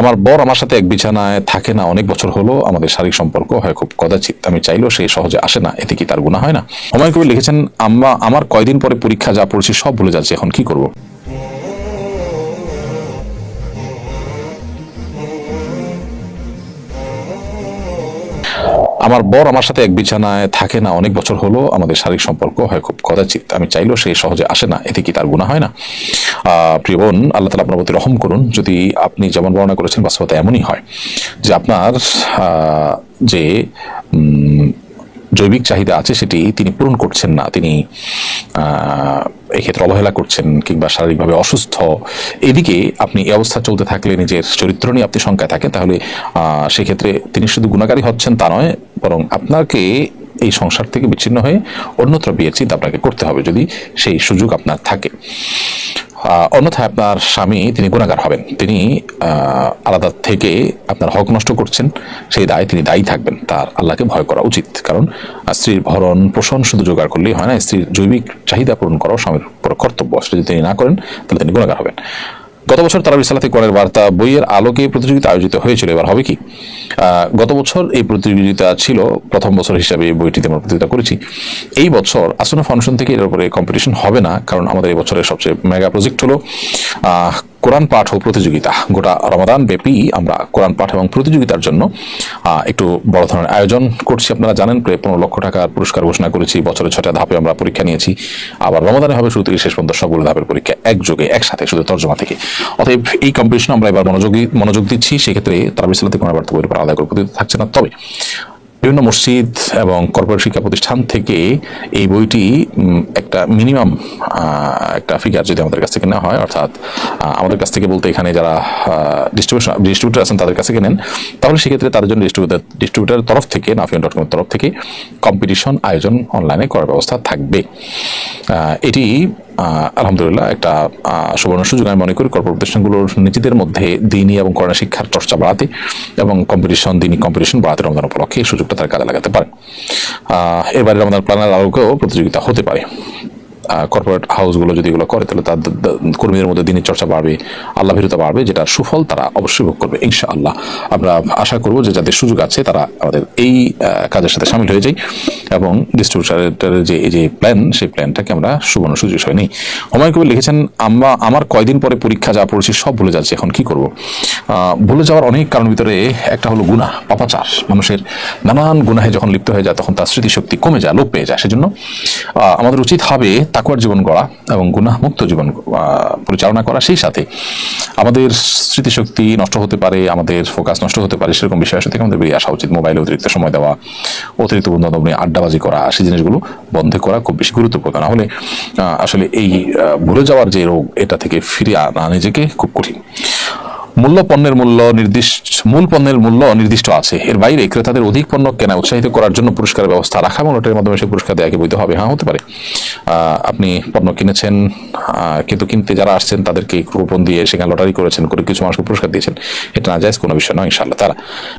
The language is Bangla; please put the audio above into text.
আমার বর আমার সাথে এক বিছানায় থাকে না, অনেক বছর হলো আমাদের শারীরিক সম্পর্ক হয় খুব কদাচিত আমি চাইলেও সে সহজে আসে না, এতে কি তার গুণা হয় না? হুমায়ুন কবির লিখেছেন আমরা আমার কয়দিন পরে পরীক্ষা যা পড়েছি সব ভুলে যাচ্ছি, এখন কি করব? আমার বর আমার সাথে এক বিছানায় থাকে না, অনেক বছর হলো আমাদের শারীরিক সম্পর্ক হয় খুব কদাচিত আমি চাইলেও সে সহজে আসে না, এতে কি তার গুণা হয় না? প্রিয় বোন, আল্লাহ তালা আপনার প্রতি রহম করুন। যদি আপনি যেমন বর্ণনা করেছেন, বাস্তবতা এমনই হয় যে আপনার যে জৈবিক চাহিদা আছে সেটি তিনি পূরণ করছেন না। তিনি এক্ষেত্রে অবহেলা করছেন কিংবা শারীরিকভাবে অসুস্থ। এদিকে আপনি এই অবস্থা চলতে থাকলে, নিজের চরিত্র নিয়ে আপনি শঙ্কায় থাকেন, তাহলে সেক্ষেত্রে তিনি শুধু গুণাকারী হচ্ছেন তা নয়, বরং আপনাকে এই সংসার থেকে বিচ্ছিন্ন হয়ে অন্যত্র বিয়ের চিন্তা আপনাকে করতে হবে যদি সেই সুযোগ আপনার থাকে। অন্যথায় আপনার স্বামী তিনি গুণাগার হবেন। তিনি আলাদা থেকে আপনার হক নষ্ট করছেন, সেই দায় তিনি দায়ী থাকবেন। তার আল্লাহকে ভয় করা উচিত। কারণ স্ত্রীর ভরণ পোষণ শুধু জোগাড় করলেই হয় না, স্ত্রীর জৈবিক চাহিদা পূরণ করাও স্বামীর কর্তব্য। সেটা যদি তিনি না করেন, তাহলে তিনি গুণাগার হবেন। গত বছর তারা সালাতে কোরআনের বার্তা বইয়ের আলোকে প্রতিযোগিতা আয়োজিত হয়েছিল। এবার হবে কি? গত বছর এই প্রতিযোগিতা ছিল প্রথম বছর হিসাবে এই বইটিতে আমরা প্রতিযোগিতা করেছি। এই বছর আসনে ফাংশন থেকে এর উপরে কম্পিটিশন হবে না, কারণ আমাদের এই বছরের সবচেয়ে মেগা প্রজেক্ট হলো কোরআন পাঠ ও প্রতিযোগিতা। গোটা রমাদান ব্যাপী আমরা কোরআন পাঠ এবং প্রতিযোগিতার জন্য একটু বড় ধরনের আয়োজন করছি। আপনারা জানেন, প্রায় পনেরো লক্ষ টাকার পুরস্কার ঘোষণা করেছি। বছরের ছটা ধাপে আমরা পরীক্ষা নিয়েছি। আবার রমাদানে হবে শুরু থেকে শেষ পর্যন্ত সবগুলো ধাপের পরীক্ষা একযোগে, একসাথে, শুধু তর্জমা থেকে। অতএব এই কম্পিটিশন আমরা এবার মনোযোগী মনোযোগ দিচ্ছি। সেক্ষেত্রে তারা বিশ্বতে কোনো বার্তা বইয়ের আলাদা করে থাকছে না। তবে বিভিন্ন মসজিদ এবং কর্পোরেট শিক্ষা প্রতিষ্ঠান থেকে এই বইটি একটা মিনিমাম একটা ফিগার যদি আমাদের কাছ থেকে নেওয়া হয়, অর্থাৎ আমাদের কাছ থেকে বলতে এখানে যারা ডিস্ট্রিবিউশন ডিস্ট্রিবিউটার আছেন তাদের কাছে কেনেন তাহলে সেক্ষেত্রে তাদের জন্য ডিস্ট্রিবিউটার ডিস্ট্রিবিউটারের তরফ থেকে, নাফিয়ন ডট কমের তরফ থেকে কম্পিটিশন আয়োজন অনলাইনে করার ব্যবস্থা থাকবে। এটি আলহামদুলিল্লাহ একটা সুবর্ণ সুযোগ। আমি মনে করি কর্পোরেট প্রতিষ্ঠানগুলোর নিজেদের মধ্যে দিনই এবং করোনা শিক্ষার চর্চা বাড়াতে এবং কম্পিটিশন দিনই কম্পিটিশন বাড়াতে রমজান উপলক্ষে এই সুযোগটা তার কাজে লাগাতে পারে। এবারে রমজান প্ল্যানের আলোকেও প্রতিযোগিতা হতে পারে। কর্পোরেট হাউসগুলো যদি এগুলো করে, তাহলে তার কর্মীদের মধ্যে দিনের চর্চা বাড়বে, আল্লাহ ভীরতা বাড়বে, যেটা সুফল তারা অবশ্যই ভোগ করবে ইনশা আল্লাহ আমরা আশা করব যে যাদের সুযোগ আছে, তারা আমাদের এই কাজের সাথে সামিল হয়ে যায় এবং ডিস্ট্রিবিউটারের যে, এই যে প্ল্যান সেই প্ল্যানটাকে আমরা সুবর্ণ সুযোগ হিসেবে নিই। হুমায়ুন কবির লিখেছেন আমরা আমার কয়দিন পরে পরীক্ষা যা পড়েছি, সব ভুলে যাচ্ছি, এখন কি করব? ভুলে যাওয়ার অনেক কারণ ভিতরে একটা হলো গুনাহ, পাপাচার। মানুষের নানান গুনাহে যখন লিপ্ত হয়ে যায়, তখন তার স্মৃতিশক্তি কমে যায়, লোপ পেয়ে যায়। সেজন্য আমাদের উচিত হবে তাকুয়ার জীবন গড়া এবং গুণামুক্ত জীবন পরিচালনা করা সেই সাথে আমাদের স্মৃতিশক্তি নষ্ট হতে পারে, আমাদের ফোকাস নষ্ট হতে পারে, সেরকম বিষয় সাথে আমাদের বেরিয়ে আসা উচিত। মোবাইলে অতিরিক্ত সময় দেওয়া, অতিরিক্ত বন্ধু নিয়ে আড্ডাবাজি করা, সেই জিনিসগুলো বন্ধ করা খুব বেশি গুরুত্বপূর্ণ। না হলে আসলে এই ভুলে যাওয়ার যে রোগ, এটা থেকে ফিরে আনা নিজেকে খুব কঠিন। মূল্য পণ্যের মূল্য নির্দিষ্ট, মূল পণ্যের মূল্য নির্দিষ্ট আছে। এর বাইরে ক্রেতাদের অধিক পণ্য কেনা উৎসাহিত করার জন্য পুরস্কারের ব্যবস্থা রাখা এবং লটারির মাধ্যমে সে পুরস্কার দেওয়াকে বৈধ হবে। হ্যাঁ হতে পারে। আপনি পণ্য কিনেছেন কিন্তু কিনতে যারা আসছেন, তাদেরকে কুপন দিয়ে সেখানে লটারি করেছেন, করে কিছু মানুষকে পুরস্কার দিয়েছেন। এটা না যায় কোনো বিষয় নয় ইনশাল্লাহ তারা